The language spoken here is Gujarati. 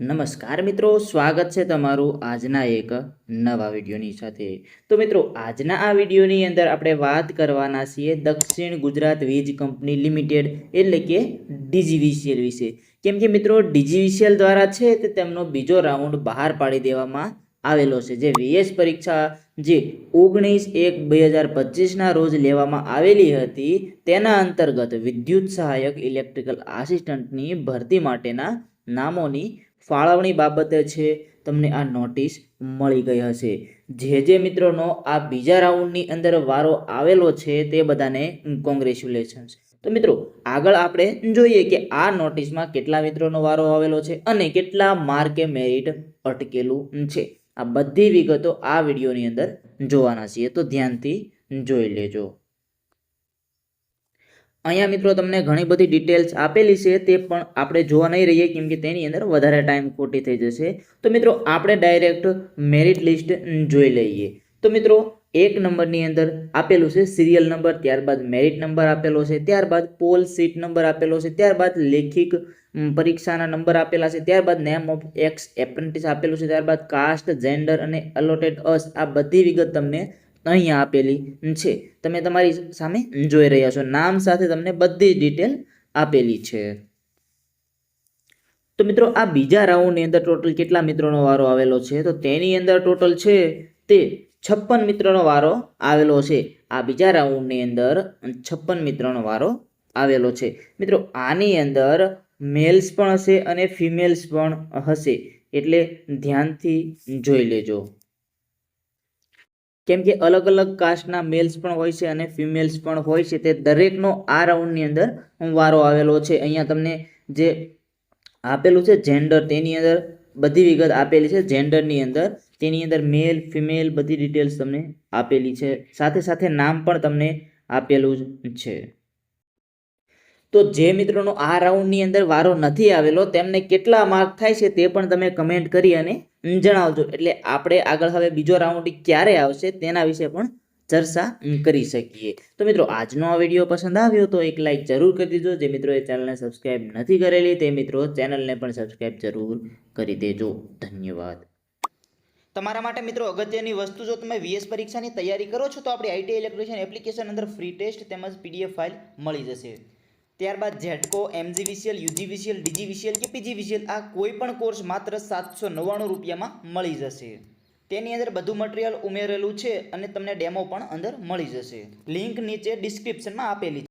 નમસ્કાર મિત્રો, સ્વાગત છે તમારું આજના એક નવા વિડીયોની સાથે. તો મિત્રો, આજના આ વિડીયોની અંદર આપણે વાત કરવાના છીએ દક્ષિણ ગુજરાત વીજ કંપની લિમિટેડ, એટલે કે ડીજીવીસીએલ વિશે. કેમ કે મિત્રો, ડીજીવીસીએલ દ્વારા છે તે તેમનો બીજો રાઉન્ડ બહાર પાડી દેવામાં આવેલો છે. જે વીએસ પરીક્ષા જે ઓગણીસ એક બે હજાર પચીસના રોજ લેવામાં આવેલી હતી, તેના અંતર્ગત વિદ્યુત સહાયક ઇલેક્ટ્રિકલ આસિસ્ટન્ટની ભરતી માટેના નામોની ફાળવણી બાબતે છે, તમને આ નોટિસ મળી ગઈ હશે. જે જે મિત્રોનો આ બીજા રાઉન્ડની અંદર વારો આવેલો છે તે બધાને કોંગ્રેચ્યુલેશન્સ તો મિત્રો, આગળ આપણે જોઈએ કે આ નોટિસમાં કેટલા મિત્રોનો વારો આવેલો છે અને કેટલા માર્કે મેરિટ અટકેલું છે. આ બધી વિગતો આ વિડીયોની અંદર જોવાના છીએ, તો ધ્યાનથી જોઈ લેજો. અહીંયા મિત્રો તમને ઘણી બધી ડિટેલ્સ આપેલી છે, તે પણ આપણે જોવા નહીં રહીએ, કેમ કે તેની અંદર વધારે ટાઈમ ખોટી થઈ જશે. તો મિત્રો, આપણે ડાયરેક્ટ મેરિટ લિસ્ટ જોઈ લઈએ. તો મિત્રો, એક નંબરની અંદર આપેલું છે સિરિયલ નંબર ત્યારબાદ મેરિટ નંબર આપેલો છે, ત્યારબાદ પોલ સીટ નંબર આપેલો છે, ત્યારબાદ લેખિક પરીક્ષાના નંબર આપેલા છે, ત્યારબાદ નેમ ઓફ એક્સ એપ્રેન્ટિસ આપેલું છે, ત્યારબાદ કાસ્ટ જેન્ડર અને અલોટેડ અસ આ બધી વિગત તમને અહીંયા આપેલી છે. તમે તમારી સામે જોઈ રહ્યા છો. નામ સાથે તમને બધી ડિટેલ આપેલી છે. તો મિત્રો, આ બીજા રાઉન્ડની અંદર ટોટલ કેટલા મિત્રોનો વારો આવેલો છે? તો તેની અંદર ટોટલ છે તે છપ્પન મિત્રોનો વારો આવેલો છે. આ બીજા રાઉન્ડની અંદર છપ્પન મિત્રોનો વારો આવેલો છે. મિત્રો, આની અંદર મેલ્સ પણ હશે અને ફિમેલ્સ પણ હશે. એટલે ધ્યાનથી જોઈ લેજો. કેમ કે અલગ અલગ કાસ્ટના મેલ્સ પણ હોય છે અને ફિમેલ્સ પણ હોય છે. તે દરેકનો આ રાઉન્ડની અંદર વારો આવેલો છે. અહીંયા તમને જે આપેલું છે જેન્ડર, તેની અંદર બધી વિગત આપેલી છે. જેન્ડરની અંદર તેની અંદર મેલ, ફિમેલ બધી ડિટેલ્સ તમને આપેલી છે. સાથે સાથે નામ પણ તમને આપેલું છે. તો જે મિત્રોનો આ રાઉન્ડની અંદર વારો નથી આવેલો, તેમને કેટલા માર્ક થાય છે તે પણ તમે કમેન્ટ કરી અને જણાવજો. એટલે આપણે આગળ હવે બીજો રાઉન્ડ ક્યારે આવશે તેના વિશે પણ ચર્ચા કરી શકીએ. તો મિત્રો, આજનો આ વીડિયો પસંદ આવ્યો તો એક લાઇક જરૂર કરી દીજો. જે મિત્રોએ ચેનલને સબસ્ક્રાઈબ નથી કરેલી તે મિત્રો ચેનલને પણ સબસ્ક્રાઈબ જરૂર કરી દેજો. ધન્યવાદ. તમારા માટે મિત્રો અગત્યની વસ્તુ, જો તમે વીએસ પરીક્ષાની તૈયારી કરો છો તો આપણી આઈટી ઇલેક્ટ્રિશિયન એપ્લિકેશન અંદર ફ્રી ટેસ્ટ તેમજ પીડીએફ ફાઇલ મળી જશે. ત્યારબાદ ઝેટકો, એમજીવીસીએલ, યુજીવીસીએલ, ડીજીવીસીએલ કે પીજીવીસીએલ આ કોઈ પણ કોર્સ માત્ર સાતસો નવ્વાણું રૂપિયામાં મળી જશે. તેની અંદર બધું મટીરિયલ ઉમેરેલું છે અને તમને ડેમો પણ અંદર મળી જશે. લિંક નીચે ડિસ્ક્રિપ્શનમાં આપેલી